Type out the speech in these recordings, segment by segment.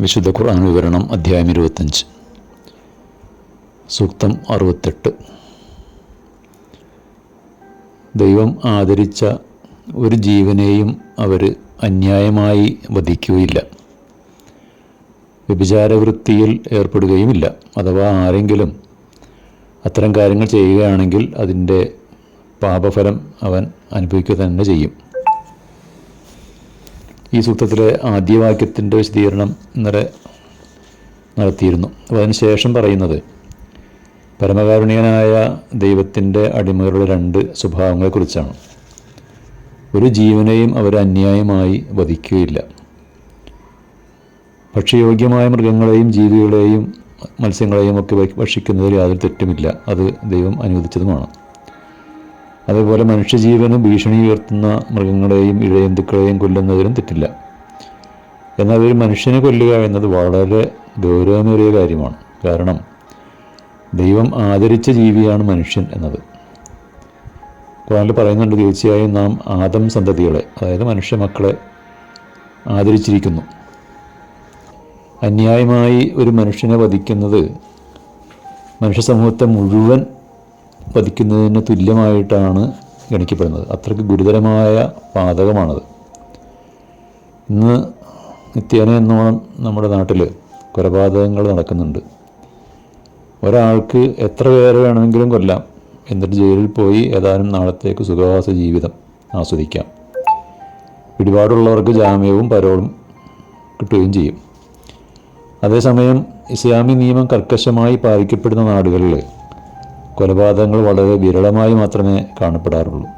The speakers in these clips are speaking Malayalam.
വിശുദ്ധ ഖുർആൻ വിവരണം അധ്യായം ഇരുപത്തഞ്ച്. സൂക്തം അറുപത്തെട്ട്. ദൈവം ആദരിച്ച ഒരു ജീവനെയും അവർ അന്യായമായി വധിക്കുകയില്ല. വ്യഭിചാരവൃത്തിയിൽ ഏർപ്പെടുകയുമില്ല. അഥവാ ആരെങ്കിലും അത്തരം കാര്യങ്ങൾ ചെയ്യുകയാണെങ്കിൽ അതിന്റെ പാപഫലം അവൻ അനുഭവിക്കുക തന്നെ ചെയ്യും. ഈ സൂത്രത്തിലെ ആദ്യവാക്യത്തിന്റെ വിശദീകരണം ഇന്നലെ നടത്തിയിരുന്നു. അപ്പോൾ അതിനുശേഷം പറയുന്നത് പരമകാരുണ്യനായ ദൈവത്തിന്റെ അടിമകളുടെ രണ്ട് സ്വഭാവങ്ങളെക്കുറിച്ചാണ്. ഒരു ജീവനെയും അവർ അന്യായമായി വധിക്കുകയില്ല. ഭക്ഷ്യയോഗ്യമായ മൃഗങ്ങളെയും ജീവികളെയും മത്സ്യങ്ങളെയും ഒക്കെ ഭക്ഷിക്കുന്നതിൽ യാതൊരു തെറ്റുമില്ല. അത് ദൈവം അനുവദിച്ചതുമാണ്. അതേപോലെ മനുഷ്യജീവന് ഭീഷണി ഉയർത്തുന്ന മൃഗങ്ങളെയും ഇഴയന്തുക്കളെയും കൊല്ലുന്നതിലും തെറ്റില്ല. എന്നാൽ ഒരു മനുഷ്യനെ കൊല്ലുക എന്നത് വളരെ ഗൗരവമേറിയ കാര്യമാണ്. കാരണം ദൈവം ആദരിച്ച ജീവിയാണ് മനുഷ്യൻ എന്നത്. ഖുറാനിൽ പറയുന്നുണ്ട് തീർച്ചയായും നാം ആദം സന്തതികളെ അതായത് മനുഷ്യ മക്കളെ ആദരിച്ചിരിക്കുന്നു. അന്യായമായി ഒരു മനുഷ്യനെ വധിക്കുന്നത് മനുഷ്യ സമൂഹത്തെ മുഴുവൻ വധിക്കുന്നതിന് തുല്യമായിട്ടാണ് ഗണിക്കപ്പെടുന്നത്. അത്രയ്ക്ക് ഗുരുതരമായ പാതകമാണത് ഇന്ന് നിത്യേന എന്നോണം നമ്മുടെ നാട്ടിൽ കൊലപാതകങ്ങൾ നടക്കുന്നുണ്ട്. ഒരാൾക്ക് എത്ര പേരെ വേണമെങ്കിലും കൊല്ലാം. എന്നിട്ട് ജയിലിൽ പോയി ഏതാനും നാളത്തേക്ക് സുഖവാസ ജീവിതം ആസ്വദിക്കാം. പിടിപാടുള്ളവർക്ക് ജാമ്യവും പരോളും കിട്ടുകയും ചെയ്യും. അതേസമയം ഇസ്ലാമി നിയമം കർക്കശമായി പാലിക്കപ്പെടുന്ന നാടുകളിൽ കൊലപാതകങ്ങൾ വളരെ വിരളമായി മാത്രമേ കാണപ്പെടാറുള്ളൂ.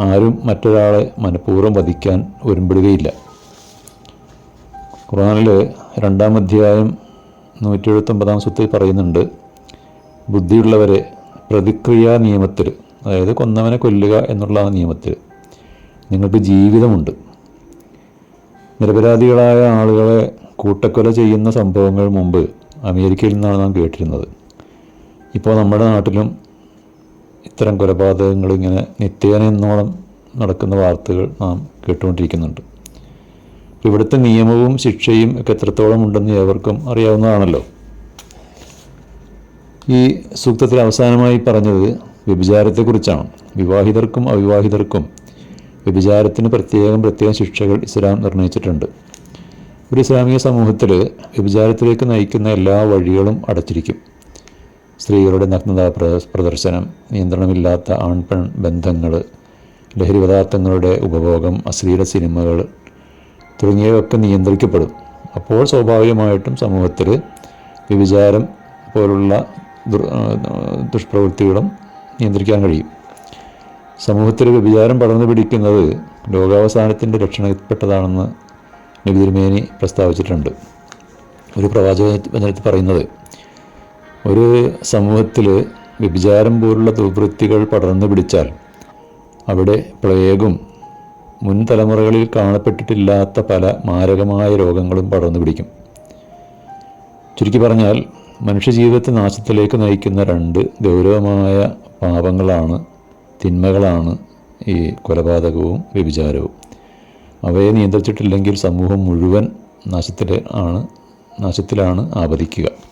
ആരും മറ്റൊരാളെ മനഃപൂർവം വധിക്കാൻ ഒരുമ്പെടുകയില്ല. ഖുറാനിൽ രണ്ടാം അധ്യായം നൂറ്റി എഴുപത്തൊമ്പതാം സ്വത്തിൽ പറയുന്നുണ്ട് ബുദ്ധിയുള്ളവരെ പ്രതിക്രിയാ നിയമത്തിൽ അതായത് കൊന്നവനെ കൊല്ലുക എന്നുള്ള ആ നിയമത്തിൽ നിങ്ങൾക്ക് ജീവിതമുണ്ട്. നിരപരാധികളായ ആളുകളെ കൂട്ടക്കൊല ചെയ്യുന്ന സംഭവങ്ങൾ മുമ്പ് അമേരിക്കയിൽ നിന്നാണ് നാം കേട്ടിരുന്നത്. ഇപ്പോൾ നമ്മുടെ നാട്ടിലും ഇത്തരം കൊലപാതകങ്ങൾ ഇങ്ങനെ നിത്യേന എന്നോളം നടക്കുന്ന വാർത്തകൾ നാം കേട്ടുകൊണ്ടിരിക്കുന്നുണ്ട്. ഇവിടുത്തെ നിയമവും ശിക്ഷയും ഒക്കെ എത്രത്തോളം ഉണ്ടെന്ന് ഏവർക്കും അറിയാവുന്നതാണല്ലോ. ഈ സൂക്തത്തിൽ അവസാനമായി പറഞ്ഞത് വ്യഭിചാരത്തെക്കുറിച്ചാണ്. വിവാഹിതർക്കും അവിവാഹിതർക്കും വ്യഭിചാരത്തിന് പ്രത്യേകം പ്രത്യേകം ശിക്ഷകൾ ഇസ്ലാം നിർണയിച്ചിട്ടുണ്ട്. ഒരു ഇസ്ലാമിക സമൂഹത്തിൽ വ്യഭിചാരത്തിലേക്ക് നയിക്കുന്ന എല്ലാ വഴികളും അടച്ചിരിക്കും. സ്ത്രീകളുടെ നഗ്നതാ പ്രദർശനം നിയന്ത്രണമില്ലാത്ത ആൺപെൺ ബന്ധങ്ങൾ ലഹരി പദാർത്ഥങ്ങളുടെ ഉപഭോഗം അശ്ലീല സിനിമകൾ തുടങ്ങിയവയൊക്കെ നിയന്ത്രിക്കപ്പെടും. അപ്പോൾ സ്വാഭാവികമായിട്ടും സമൂഹത്തിൽ വ്യഭിചാരം പോലുള്ള ദുഷ്പ്രവൃത്തികളും നിയന്ത്രിക്കാൻ കഴിയും. സമൂഹത്തിൽ വ്യഭിചാരം പടർന്നു പിടിക്കുന്നത് ലോകാവസാനത്തിന്റെ ലക്ഷണപ്പെട്ടതാണെന്ന് നബി തിരുമേനി പ്രസ്താവിച്ചിട്ടുണ്ട്. ഒരു പ്രവാചക വചനത്തിൽ പറയുന്നത് ഒരു സമൂഹത്തിൽ വ്യഭിചാരം പോലുള്ള ദുർവൃത്തികൾ പടർന്നു പിടിച്ചാൽ അവിടെ പ്ലേഗും മുൻ തലമുറകളിൽ കാണപ്പെട്ടിട്ടില്ലാത്ത പല മാരകമായ രോഗങ്ങളും പടർന്നു പിടിക്കും. ചുരുക്കി പറഞ്ഞാൽ മനുഷ്യജീവിതത്തെ നാശത്തിലേക്ക് നയിക്കുന്ന രണ്ട് ഗൗരവമായ പാപങ്ങളാണ് തിന്മകളാണ് ഈ കൊലപാതകവും വ്യഭിചാരവും. അവയെ നിയന്ത്രിച്ചിട്ടില്ലെങ്കിൽ സമൂഹം മുഴുവൻ നാശത്തിൽ ആണ് നാശത്തിലാണ് ആപതിക്കുക